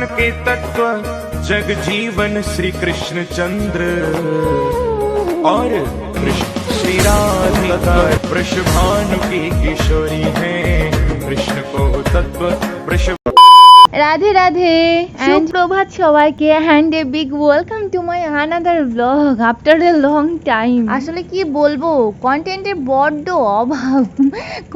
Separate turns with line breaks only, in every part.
ज्ञान के तत्व, जग जीवन श्री कृष्ण चंद्र और श्री राधिका वृषभानु की किशोरी है। कृष्ण को तत्व, वृषभ
রাধে রাধে সুপ্রভাত সবাইকে hand a big welcome to my another blog after a long time আসলে কি বলব কন্টেন্টের বড্ড অভাব।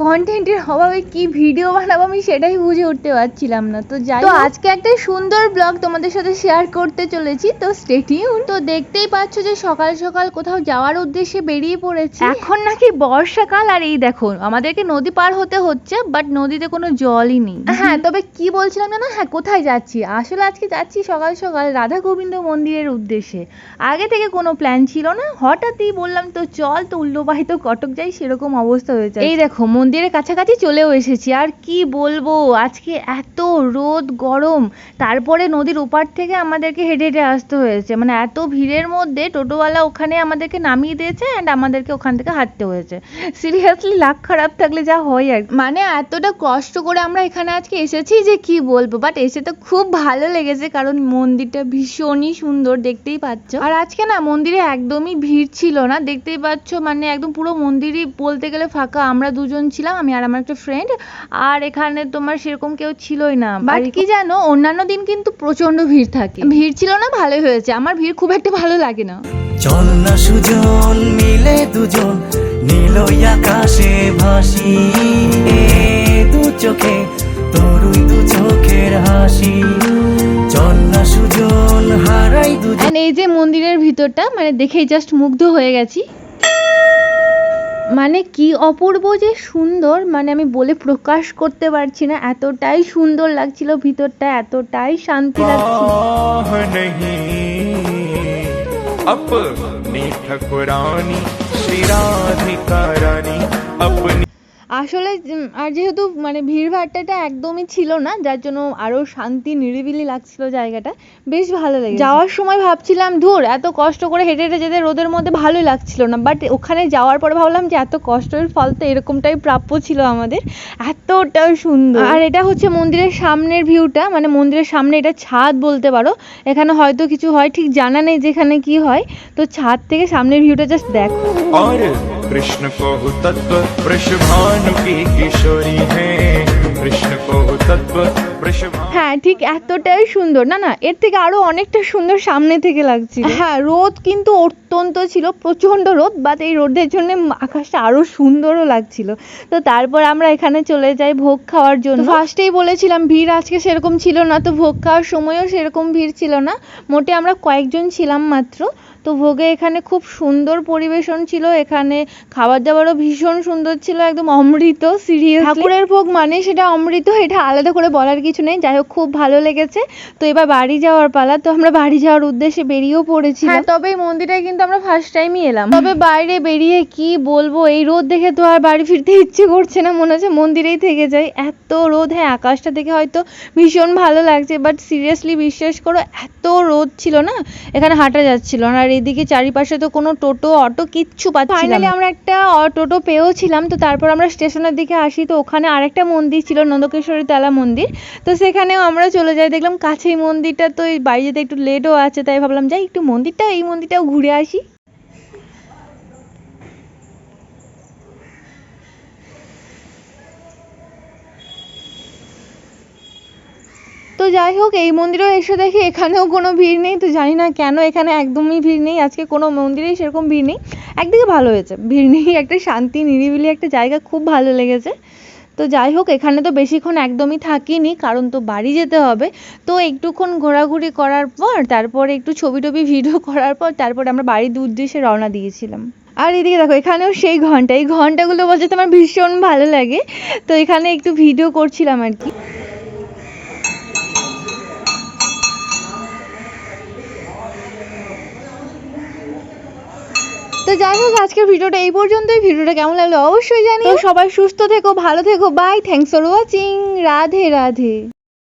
কন্টেন্টের অভাবে কি ভিডিও বানাবো আমি সেটাই বুঝে উঠতে পারছিলাম না। তো যাই তো আজকে একটা সুন্দর ব্লগ তোমাদের সাথে শেয়ার করতে চলেছি তো স্টেটিউন তো দেখতেই পাচ্ছ যে সকাল সকাল কোথাও যাওয়ার উদ্দেশ্যে বেরিয়ে পড়েছি। এখন নাকি বর্ষাকাল আর এই দেখো আমাদেরকে নদী পার হতে হচ্ছে বাট নদীতে কোনো জলই নেই। হ্যাঁ তবে কি বলছিলাম না হ্যাঁ কোথায় যাচ্ছি? আসলে আজকে যাচ্ছি সকাল সকাল রাধা গোবিন্দ মন্দিরের উদ্দেশ্যে। আগে থেকে কোনো প্ল্যান ছিল না। হঠাৎই বললাম তো চল তো উল্টোবাহিত কটক যাই সেরকম অবস্থা হয়েছে এই দেখো মন্দিরের কাছাকাছি চলেও এসেছি। আর কি বলব আজকে এত রোদ গরম তারপরে নদীর ওপার থেকে আমাদেরকে হেঁটে হেঁটে আসতে হয়েছে। মানে এত ভিড়ের মধ্যে টোটোওয়ালা ওখানে আমাদেরকে নামিয়ে দিয়েছে অ্যান্ড আমাদেরকে ওখান থেকে হাঁটতে হয়েছে। সিরিয়াসলি লাখ খারাপ থাকলে যা হয় আর। মানে এতটা কষ্ট করে আমরা এখানে আজকে এসেছি যে কি বলব? বাট এসে তো খুব ভালো লেগেছে কারণ মন্দিরটা ভীষণই সুন্দর দেখতেই পাচ্ছ। আর আজকে না মন্দিরে একদমই ভিড় ছিল না দেখতেই পাচ্ছ মানে একদম পুরো মন্দিরই বলতে গেলে ফাঁকা। আমরা দুজন ছিলাম আমি আর আমার একটা ফ্রেন্ড আর এখানে তোমার সেরকম কেউ ছিলই না। বাট কি জানো অন্যান্য দিন কিন্তু প্রচণ্ড ভিড় থাকে। ভিড় ছিল না ভালোই হয়েছে। আমার ভিড় খুব একটা ভালো লাগে না।
চল না সুজন মিলে দুজন নীলই আকাশে ভাসি। হাসি চল না সুজন হারাই দুজন
অ্যান্ড এই যে মন্দিরের ভিতরটা মানে দেখেই জাস্ট মুগ্ধ হয়ে গেছি মানে কি অপূর্ব যে সুন্দর মানে আমি বলে প্রকাশ করতে পারছি না এতটাই সুন্দর লাগছিল ভিতরটা এতটাই শান্তি লাগছিল
आह नहीं अपनी ठकुरानी श्री राधिका रानी अपनी
আসলে আর যেহেতু মানে ভিড় ভাট্টাটা একদমই ছিল না, যার জন্য আরও শান্তি, নিরিবিলি লাগছিল জায়গাটা, বেশ ভালো লেগেছে। যাওয়ার সময় ভাবছিলাম, ধুর, এত কষ্ট করে হেঁটে হেঁটে যেতে রোদের মধ্যে ভালোই লাগছিল না বাট ওখানে যাওয়ার পরে ভাবলাম যে এত কষ্টের ফল তো এরকমটাই প্রাপ্য ছিল আমাদের এতটা সুন্দর। আর এটা হচ্ছে মন্দিরের সামনের ভিউটা মানে মন্দিরের সামনে এটা ছাদ বলতে পারো, এখানে হয়তো কিছু হয়, ঠিক জানা নেই যেখানে কি হয়, তো ছাদ থেকে সামনের ভিউটা জাস্ট দেখো।
कृष्ण को तत्व वृषभानु की किशोरी है कृष्ण को तत्व वृषभानु
হ্যাঁ ঠিক এতটাই সুন্দর না না এর থেকে আরো অনেকটা সুন্দর সামনে থেকে লাগছিল হ্যাঁ রোদ কিন্তু অত্যন্ত ছিল প্রচণ্ড রোদ বাট এই রোদের জন্য আকাশটা আরও সুন্দরও লাগছিল। তো তারপর আমরা এখানে চলে যাই ভোগ খাওয়ার জন্য। ফার্স্টেই বলেছিলাম ভিড় আজকে সেরকম ছিল না তো ভোগ খাওয়ার সময়ও সেরকম ভিড় ছিল না। মোটে আমরা কয়েকজন ছিলাম মাত্র। তো ভোগে এখানে খুব সুন্দর পরিবেশন ছিল এখানে খাবার দাবারও ভীষণ সুন্দর ছিল একদম অমৃত সিরিয়াস ঠাকুরের ভোগ মানে সেটা অমৃত এটা আলাদা করে বলার কিছু নেই যাই হোক খুব ভালো লেগেছে। তো এবার বাড়ি যাওয়ার পালা তো আমরা বাড়ি যাওয়ার উদ্দেশ্যে বেরিয়েও পড়েছি হ্যাঁ তবে এই মন্দিরে কিন্তু আমরা ফার্স্ট টাইমই এলাম। তবে বাইরে বেরিয়ে কি বলব, এই রোদ দেখে তো আর বাড়ি ফিরতে ইচ্ছে করছে না। মনে হচ্ছে মন্দিরেই থেকে যাই। এত রোদ হ্যাঁ আকাশটা দেখে হয়তো ভীষণ ভালো লাগছে বাট সিরিয়াসলি বিশ্বাস করো, এত রোদ ছিল না, এখানে হাঁটা যাচ্ছিল না। আর এদিকে চারিপাশে তো কোনো টোটো, অটো কিচ্ছু পাচ্ছিলাম ফাইনালি আমরা একটা টোটো পেয়েও ছিলাম তো তারপর আমরা স্টেশনের দিকে আসি। তো ওখানে আরেকটা মন্দির ছিল নন্দকেশ্বরী তলা মন্দির। তো সেখানেও আমরা চলে যাই। দেখলাম কাছেই মন্দিরটা, তো এই বাড়ি যেতে একটু লেটও আছে, তাই ভাবলাম, যাই একটু মন্দিরটা, এই মন্দিরটাও ঘুরে আসি। তো যাই হোক, এই মন্দিরেও এসে দেখি এখানেও কোনো ভিড় নেই। তো জানি না কেন এখানে একদমই ভিড় নেই। আজকে কোনো মন্দিরেই সেরকম ভিড় নেই। একদিকে ভালো হয়েছে। ভিড় নেই, একটা শান্তি, নিরিবিলি একটা জায়গা খুব ভালো লেগেছে। তো যাই হোক, এখানে তো বেশিক্ষণ একদমই থাকিনি, কারণ তো বাড়ি যেতে হবে। তো একটুক্ষণ ঘোরাঘুরি করার পর, তারপরে একটু ছবি টবি ভিডিও করার পর, তারপরে আমরা বাড়ির উদ্দেশ্যে রওনা দিয়েছিলাম। আর এদিকে দেখো, এখানেও সেই ঘণ্টা। এই ঘন্টাগুলো বাজাতে আমার ভীষণ ভালো লাগে। তো এখানে একটু ভিডিও করছিলাম আর কি। তো যাই হোক, আজকের ভিডিওটা এই পর্যন্তই। ভিডিওটা কেমন লাগল অবশ্যই জানিও। সবাই সুস্থ থেকো, ভালো থেকো। Bye thanks for watching Radhe Radhe.